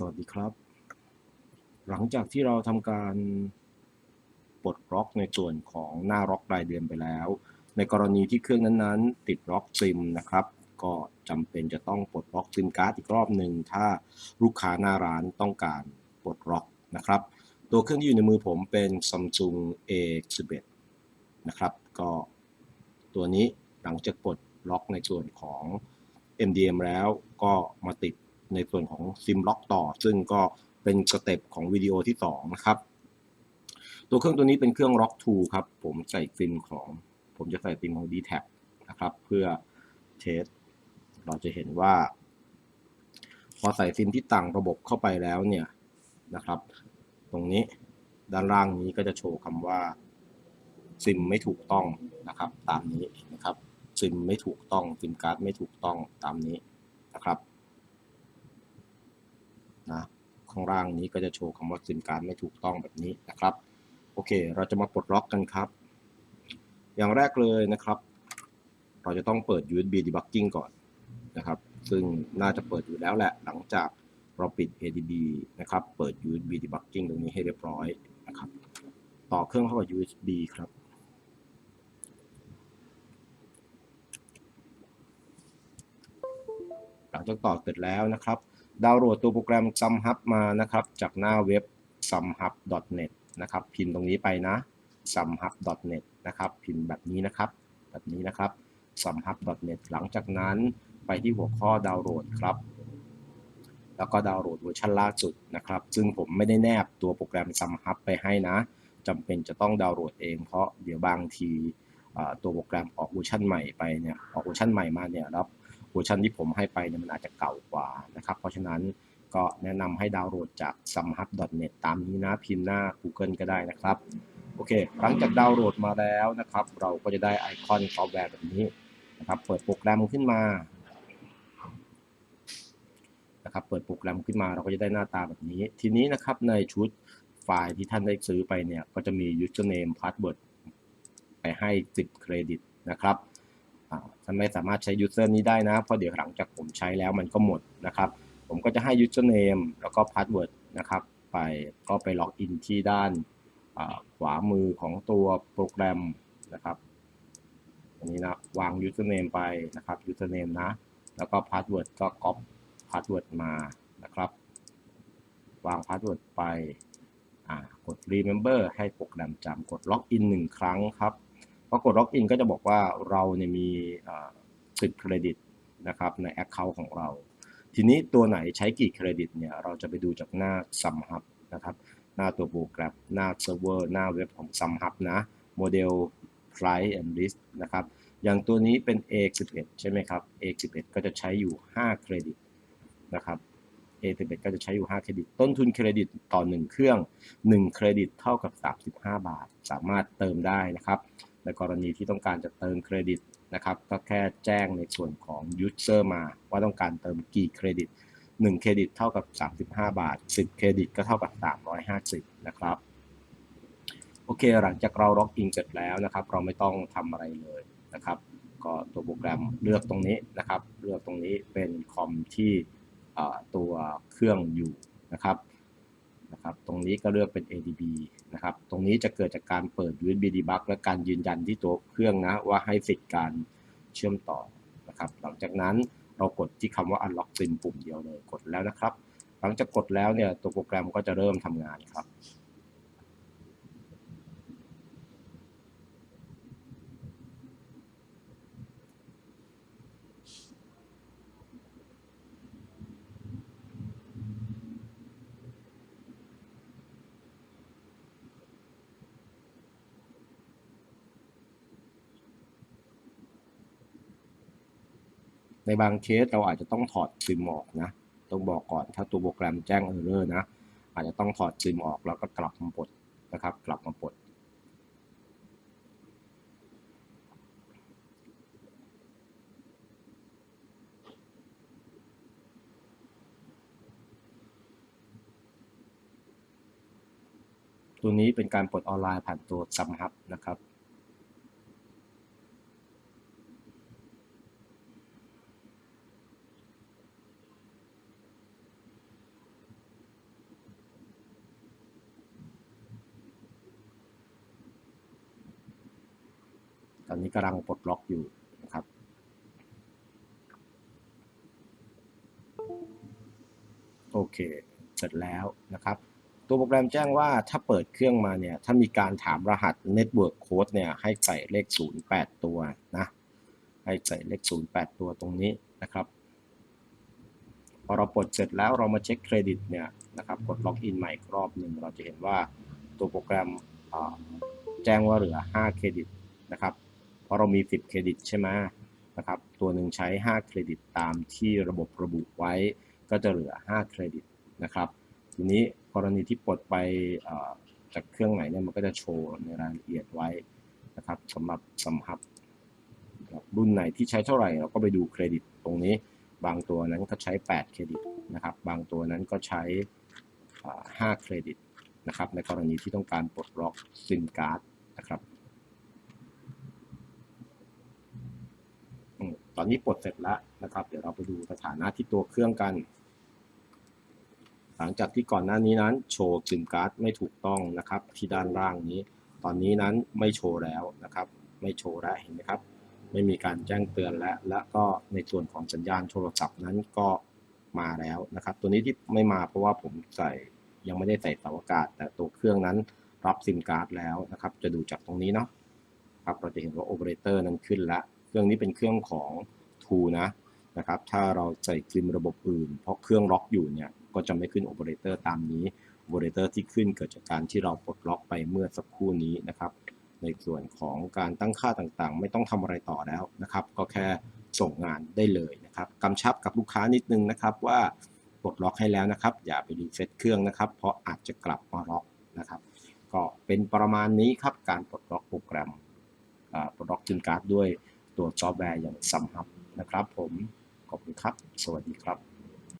สวัสดีครับ หลังจากที่เราทำการปลดล็อกในส่วนของหน้าล็อกรายเดือนไปแล้ว ในกรณีที่เครื่องนั้นๆ ติดล็อกซิมนะครับ ก็จำเป็นจะต้องปลดล็อกซิมการ์ดอีกรอบหนึ่งถ้าลูกค้าหน้าร้านต้องการปลดล็อกนะครับ ตัวเครื่องที่อยู่ในมือผมเป็น Samsung A11 นะครับ ก็ตัวนี้หลังจากปลดล็อกในส่วนของ MDM แล้วก็มาติด ในส่วนของซิมล็อกต่อ ซึ่งก็เป็นสเต็ปของวิดีโอที่2นะครับ ตัวเครื่องตัวนี้เป็นเครื่องล็อก2ครับ ผมใส่ซิมของ ผมจะใส่ซิมของ d t แทนะครับ เพื่อเทส เราจะเห็นว่า พอใส่ซิมที่ต่างระบบเข้าไปแล้วเนี่ยนะครับ ตรงนี้ด้านล่างนี้ก็จะโชว์คำว่าซิมไม่ถูกต้องนะครับ ตามนี้นะครับซิมไม่ถูกต้องซิมการ์ดไม่ถูกต้องตามนี้นะครับ นะข้างล่างนี้ก็จะโชว์คำว่าซิมการ์ดไม่ถูกต้องแบบนี้นะครับ โอเค เราจะมาปลดล็อกกันครับ อย่างแรกเลยนะครับ เราจะต้องเปิด USB debugging ก่อนนะครับ ซึ่งน่าจะเปิดอยู่แล้วแหละหลังจากเราปิด ADB นะครับ เปิด USB debugging ตรงนี้ให้เรียบร้อยนะครับ ต่อเครื่องเข้ากับ USB ครับหลังจากต่อเสร็จแล้วนะครับ ดาวน์โหลดตัวโปรแกรม SumHub มานะครับ จากหน้าเว็บ sumhub.net นะครับ พิมพ์ตรงนี้ไปนะ sumhub.net นะครับ พิมพ์แบบนี้นะครับ แบบนี้นะครับ sumhub.net หลังจากนั้นไปที่หัวข้อดาวน์โหลดครับ แล้วก็ดาวน์โหลดเวอร์ชันล่าสุดนะครับ ซึ่งผมไม่ได้แนบตัวโปรแกรม SumHub ไปให้นะจำเป็นจะต้องดาวน์โหลดเองเพราะเดี๋ยวบางทีตัวโปรแกรมออกเวอร์ชันใหม่ไปเนี่ยออกเวอร์ชันใหม่มาเนี่ยแล้ว เวอร์ชันที่ผมให้ไปเนี่ยมันอาจจะเก่ากว่านะครับ เพราะฉะนั้นก็แนะนำให้ดาวน์โหลดจาก sumhub.net ตามนี้นะพิมพ์หน้า Google ก็ได้นะครับ โอเค หลังจากดาวน์โหลดมาแล้วนะครับ เราก็จะได้ไอคอนซอฟต์แวร์แบบนี้นะครับ เปิดโปรแกรมขึ้นมานะครับเปิดโปรแกรมขึ้นมาเราก็จะได้หน้าตาแบบนี้ ทีนี้นะครับในชุดไฟล์ที่ท่านได้ซื้อไปเนี่ย ก็จะมี username password ไปให้ 10 เครดิตนะครับ ท่านไม่สามารถใช้ user นี้ได้นะ เพราะเดี๋ยวหลังจากผมใช้แล้วมันก็หมดนะครับ ผมก็จะให้ username แล้วก็ password นะครับ ไปก็ไปล็อกอินที่ด้านขวามือของตัวโปรแกรมนะครับ อันนี้นะวาง username ไปนะครับ username นะ แล้วก็ password ก็ copy password มานะครับ วาง password ไปกด remember ให้โปรแกรมจำกดล็อกอินหนึ่งครั้งครับ พอกดล็อกอินก็จะบอกว่าเราเนี่ยมีสิบเครดิตนะครับใน Account ของเรา ทีนี้ตัวไหนใช้กี่เครดิตเนี่ยเราจะไปดูจากหน้า SumHub นะครับหน้าตัวโปรแกรมหน้าเซิร์ฟเวอร์หน้าเว็บของ SumHub นะโมเดล Price and List นะครับอย่างตัวนี้เป็น A11 ใช่ไหมครับ A11 ก็จะใช้อยู่ 5 เครดิตนะครับ A11 ก็จะใช้อยู่ 5 เครดิต ต้นทุนเครดิตต่อ 1 เครื่อง 1 เครดิตเท่ากับ 35 บาท สามารถเติมได้นะครับ ในกรณีที่ต้องการจะเติมเครดิตนะครับ ก็แค่แจ้งในส่วนของ user มาว่าต้องการเติมกี่เครดิต 1 เครดิตเท่ากับ 35 บาท 10 เครดิตก็เท่ากับ 350 นะครับ โอเค หลังจากเราล็อกอินเสร็จแล้วนะครับ เราไม่ต้องทำอะไรเลยนะครับ ก็ตัวโปรแกรมเลือกตรงนี้นะครับ เลือกตรงนี้เป็นคอมที่ตัวเครื่องอยู่นะครับ นะครับ ตรงนี้ก็เลือกเป็น ADB นะครับ ตรงนี้จะเกิดจากการเปิด USB debug และการยืนยันที่ตัวเครื่องนะว่าให้สิทธิ์การเชื่อมต่อนะครับ หลังจากนั้นเรากดที่คำว่า unlock sim ปุ่มเดียวเลย กดแล้วนะครับ หลังจากกดแล้วเนี่ยตัวโปรแกรมก็จะเริ่มทำงานครับ ในบางเคสเราอาจจะต้องถอดซิมออกนะ ต้องบอกก่อนถ้าตัวโปรแกรมแจ้งเออร์เรอร์นะ อาจจะต้องถอดซิมออกแล้วก็กลับมาปลดนะครับ กลับมาปลดตัวนี้เป็นการปลดออนไลน์ผ่านตัวซัมฮับนะครับ ตอนนี้กำลังปลดล็อกอยู่นะครับ โอเค เสร็จแล้วนะครับ ตัวโปรแกรมแจ้งว่าถ้าเปิดเครื่องมาเนี่ย ถ้ามีการถามรหัส Network Code เนี่ย ให้ใส่เลข 08 ตัวนะ ให้ใส่เลข 08 ตัวตรงนี้นะครับ พอเราปลดเสร็จแล้วเรามาเช็คเครดิตเนี่ยนะครับกดล็อกอินใหม่รอบหนึ่งเราจะเห็นว่าตัวโปรแกรมแจ้งว่าเหลือ 5 เครดิตนะครับ เพราะเรามี 10 เครดิตใช่ไหมนะครับ ตัวหนึ่งใช้ 5 เครดิตตามที่ระบบระบุไว้ ก็จะเหลือ 5 เครดิตนะครับ ทีนี้กรณีที่ปลดไปจากเครื่องไหนเนี่ยมันก็จะโชว์ในรายละเอียดไว้นะครับสำหรับสำหับรับรุ่นไหนที่ใช้เท่าไหร่เราก็ไปดูเครดิตตรงนี้ บางตัวนั้นก็ใช้ 8 เครดิตนะครับ บางตัวนั้นก็ใช้อ่า5เครดิตนะครับ ในกรณีที่ต้องการปลดล็อกซิมการ์ดนะครับอืม ตอนนี้ปลดเสร็จแล้วนะครับ เดี๋ยวเราไปดูสถานะที่ตัวเครื่องกัน หลังจากที่ก่อนหน้านี้นั้นโชว์ซิมการ์ดไม่ถูกต้องนะครับ ที่ด้านล่างนี้ ตอนนี้นั้นไม่โชว์แล้วนะครับ ไม่โชว์แล้วเห็นไหมครับ ไม่มีการแจ้งเตือนและและก็ในส่วนของสัญญาณโทรศัพท์นั้นก็มาแล้วนะครับ ตัวนี้ที่ไม่มาเพราะว่าผมใส่ยังไม่ได้ใส่เสาอากาศ แต่ตัวเครื่องนั้นรับซิมการ์ดแล้วนะครับ จะดูจากตรงนี้เนาะครับเราจะเห็นว่าโอเปอเรเตอร์นั้นขึ้นแล้ว เครื่องนี้เป็นเครื่องของทูนะนะครับถ้าเราใส่ซิมระบบอื่น เพราะเครื่องล็อกอยู่เนี่ยก็จะไม่ขึ้นโอเปอเรเตอร์ตามนี้โอเปอเรเตอร์ที่ขึ้นเกิดจากการที่เราปลดล็อกไปเมื่อสักครู่นี้นะครับ ในส่วนของการตั้งค่าต่างๆ ไม่ต้องทำอะไรต่อแล้วนะครับ ก็แค่ส่งงานได้เลยนะครับกำชับกับลูกค้านิดนึงนะครับว่าปลดล็อกให้แล้วนะครับ อย่าไปรีเซ็ตเครื่องนะครับ เพราะอาจจะกลับมาล็อกนะครับ ก็เป็นประมาณนี้ครับการปลดล็อกโปรแกรมปลดล็อกจินการ์ดด้วย ตัวซอฟต์แวร์อย่างซัมฮับนะครับผม ขอบคุณครับ สวัสดีครับ